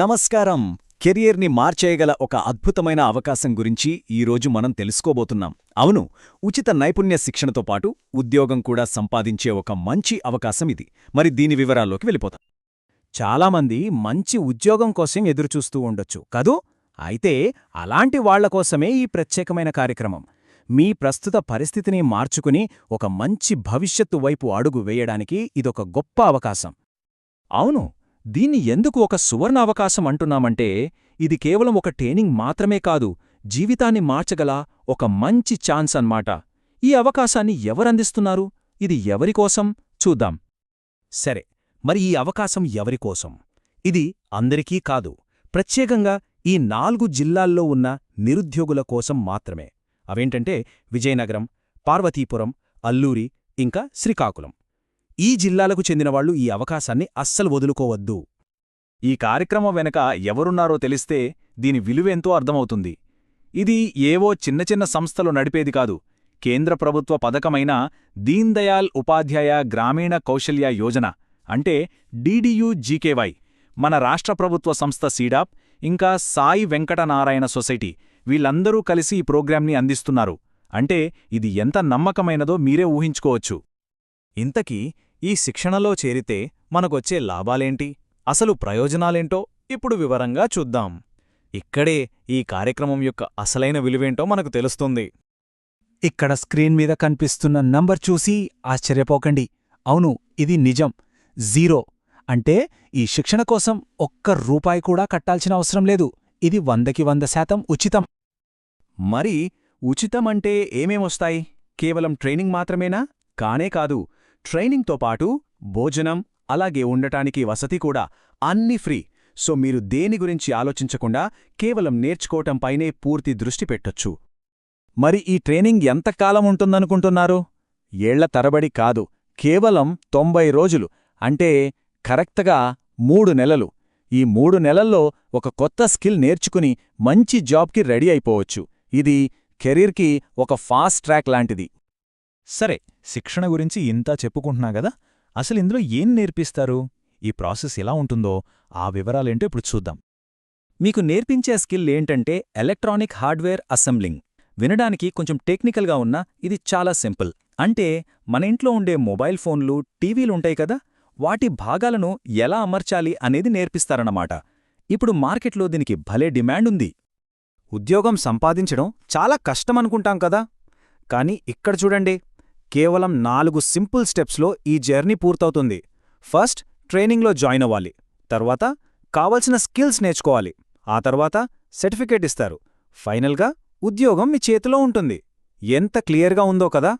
నమస్కారం. కెరియర్ని మార్చేయగల ఒక అద్భుతమైన అవకాశం గురించి ఈరోజు మనం తెలుసుకోబోతున్నాం. అవును ఉచిత నైపుణ్య శిక్షణతో పాటు ఉద్యోగం కూడా సంపాదించే ఒక మంచి అవకాశం ఇది. మరి దీని వివరాల్లోకి వెళ్ళిపోతాం. చాలామంది మంచి ఉద్యోగం కోసం ఎదురుచూస్తూ ఉండొచ్చు కదూ? అయితే అలాంటి వాళ్ళ కోసమే ఈ ప్రత్యేకమైన కార్యక్రమం. మీ ప్రస్తుత పరిస్థితిని మార్చుకుని ఒక మంచి భవిష్యత్తు వైపు అడుగు వేయడానికి ఇదొక గొప్ప అవకాశం. అవును దీన్ని ఎందుకు ఒక సువర్ణ అవకాశం అంటున్నామంటే ఇది కేవలం ఒక ట్రైనింగ్ మాత్రమే కాదు జీవితాన్ని మార్చగల ఒక మంచి ఛాన్స్ అన్మాట ఈ అవకాశాన్ని ఎవరందిస్తున్నారు? ఇది ఎవరికోసం చూద్దాం. సరే మరి ఈ అవకాశం ఎవరికోసం ఇది అందరికీ కాదు ప్రత్యేకంగా ఈ నాలుగు జిల్లాల్లో ఉన్న నిరుద్యోగుల కోసం మాత్రమే. అవేంటంటే విజయనగరం పార్వతీపురం అల్లూరి ఇంకా శ్రీకాకుళం. ఈ జిల్లాలకు చెందినవాళ్ళు ఈ అవకాశాన్ని అస్సలు వదులుకోవద్దు. ఈ కార్యక్రమం వెనక ఎవరున్నారో తెలిస్తే దీని విలువెంతో అర్థమవుతుంది. ఇది ఏవో చిన్న చిన్న సంస్థలు నడిపేది కాదు. కేంద్ర ప్రభుత్వ పథకమైన దీన్ దయాల్ ఉపాధ్యాయ గ్రామీణ కౌశల్య యోజన అంటే డీడీయూజీకేవై మన రాష్ట్ర ప్రభుత్వ సంస్థ సీడాప్ ఇంకా సాయి వెంకటనారాయణ సొసైటీ వీళ్ళందరూ కలిసి ఈ ప్రోగ్రాంని అందిస్తున్నారు. అంటే ఇది ఎంత నమ్మకమైనదో మీరే ఊహించుకోవచ్చు. ఇంతకీ ఈ శిక్షణలో చేరితే మనకొచ్చే లాభాలేంటి? అసలు ప్రయోజనాలేంటో ఇప్పుడు వివరంగా చూద్దాం. ఇక్కడే ఈ కార్యక్రమం యొక్క అసలైన విలువేంటో మనకు తెలుస్తుంది. ఇక్కడ స్క్రీన్ మీద కనిపిస్తున్న నంబర్ చూసి ఆశ్చర్యపోకండి. అవును ఇది నిజం. జీరో. అంటే ఈ శిక్షణ కోసం ఒక్క రూపాయి కూడా కట్టాల్సిన అవసరం లేదు. ఇది వందకి వంద శాతం ఉచితం. మరి ఉచితమంటే ఏమేమొస్తాయి? కేవలం ట్రైనింగ్ మాత్రమేనా? కానే కాదు. ట్రైనింగ్తో పాటు భోజనం అలాగే ఉండటానికి వసతి కూడా అన్నీ ఫ్రీ. సో మీరు దేని గురించి ఆలోచించకుండా కేవలం నేర్చుకోవటంపైనే పూర్తి దృష్టి పెట్టొచ్చు. మరి ఈ ట్రైనింగ్ ఎంతకాలం ఉంటుందనుకుంటున్నారు? ఏళ్ళ తరబడి కాదు కేవలం తొంభై రోజులు అంటే కరెక్ట్గా మూడు నెలలు. ఈ మూడు నెలల్లో ఒక కొత్త స్కిల్ నేర్చుకుని మంచి జాబ్కి రెడీ అయిపోవచ్చు. ఇది కెరీర్కి ఒక ఫాస్ట్ ట్రాక్ లాంటిది. సరే శిక్షణ గురించి ఇంతా చెప్పుకుంటున్నా గదా అసలు ఇందులో ఏం నేర్పిస్తారు? ఈ ప్రాసెస్ ఎలా ఉంటుందో ఆ వివరాలేంటో ఇప్పుడు చూద్దాం. మీకు నేర్పించే స్కిల్ ఏంటంటే ఎలక్ట్రానిక్ హార్డ్వేర్ అసెంబ్లింగ్. వినడానికి కొంచెం టెక్నికల్గా ఉన్నా ఇది చాలా సింపుల్. అంటే మన ఇంట్లో ఉండే మొబైల్ ఫోన్లు టీవీలుంటాయి కదా వాటి భాగాలను ఎలా అమర్చాలి అనేది నేర్పిస్తారన్నమాట. ఇప్పుడు మార్కెట్లో దీనికి భలే డిమాండ్ ఉంది. ఉద్యోగం సంపాదించడం చాలా కష్టమనుకుంటాం కదా కానీ ఇక్కడ చూడండి. కేవలం నాలుగు సింపుల్ స్టెప్స్లో ఈ జర్నీ పూర్తవుతుంది. ఫస్ట్ ట్రైనింగ్లో జాయిన్ అవ్వాలి. తర్వాత కావలసిన స్కిల్స్ నేర్చుకోవాలి. ఆ తర్వాత సర్టిఫికేట్ ఇస్తారు. ఫైనల్గా ఉద్యోగం మీ చేతిలో ఉంటుంది. ఎంత క్లియర్గా ఉందో కదా!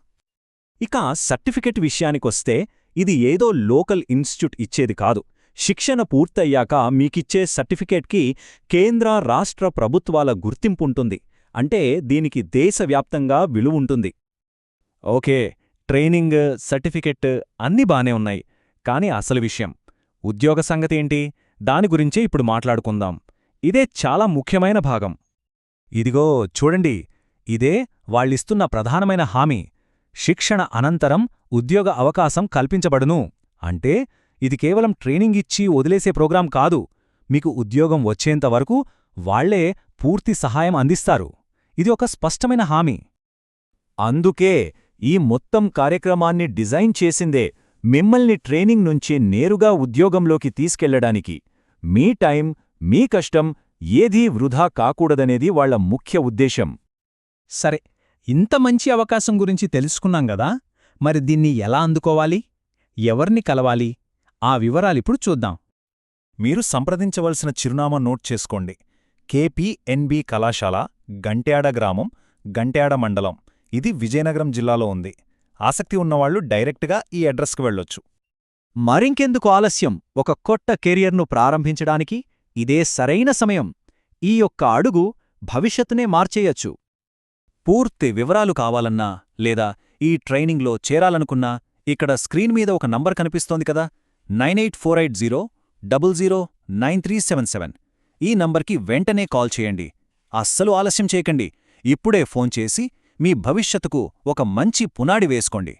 ఇక సర్టిఫికెట్ విషయానికొస్తే ఇది ఏదో లోకల్ ఇన్స్టిట్యూట్ ఇచ్చేది కాదు. శిక్షణ పూర్తయ్యాక మీకిచ్చే సర్టిఫికేట్కి కేంద్ర రాష్ట్ర ప్రభుత్వాల గుర్తింపుంటుంది. అంటే దీనికి దేశవ్యాప్తంగా విలువుంటుంది. ఓకే. ట్రైనింగ్ సర్టిఫికెట్ అన్నీ బానే ఉన్నాయి. కాని అసలు విషయం ఉద్యోగ సంగతేంటి దాని గురించే ఇప్పుడు మాట్లాడుకుందాం. ఇదే చాలా ముఖ్యమైన భాగం. ఇదిగో చూడండి ఇదే వాళ్ళిస్తున్న ప్రధానమైన హామీ. శిక్షణ అనంతరం ఉద్యోగ అవకాశం కల్పించబడును. అంటే ఇది కేవలం ట్రైనింగ్ ఇచ్చి వదిలేసే ప్రోగ్రాం కాదు. మీకు ఉద్యోగం వచ్చేంతవరకు వాళ్ళే పూర్తి సహాయం అందిస్తారు. ఇది ఒక స్పష్టమైన హామీ. అందుకే ఈ మొత్తం కార్యక్రమాన్ని డిజైన్ చేసిందే మిమ్మల్ని ట్రైనింగ్ నుంచి నేరుగా ఉద్యోగంలోకి తీసుకెళ్ళడానికి. మీ టైం మీ కష్టం ఏదీ వృధా కాకూడదనేది వాళ్ళ ముఖ్య ఉద్దేశం. సరే ఇంత మంచి అవకాశం గురించి తెలుసుకున్నాం గదా మరి దీన్ని ఎలా అందుకోవాలి? ఎవర్ని కలవాలి? ఆ వివరాలిప్పుడు చూద్దాం. మీరు సంప్రదించవలసిన చిరునామా నోట్ చేసుకోండి. కేపీఎన్బి కళాశాల గంట్యాడ గ్రామం గంట్యాడ మండలం. ఇది విజయనగరం జిల్లాలో ఉంది. ఆసక్తి ఉన్నవాళ్ళు డైరెక్ట్గా ఈ అడ్రస్కు వెళ్ళొచ్చు. మరింకెందుకు ఆలస్యం? ఒక కొత్త కెరియర్ను ప్రారంభించడానికి ఇదే సరైన సమయం. ఈ యొక్క అడుగు భవిష్యత్తునే మార్చేయచ్చు. పూర్తి వివరాలు కావాలన్నా లేదా ఈ ట్రైనింగ్లో చేరాలనుకున్నా ఇక్కడ స్క్రీన్ మీద ఒక నంబర్ కనిపిస్తోంది కదా? Nine eight four eight zero double zero nine three seven seven. ఈ నంబర్కి వెంటనే కాల్ చేయండి. అస్సలు ఆలస్యం చేయకండి. ఇప్పుడే ఫోన్ చేసి మీ భవిష్యత్తుకు ఒక మంచి పునాడి వేసుకోండి.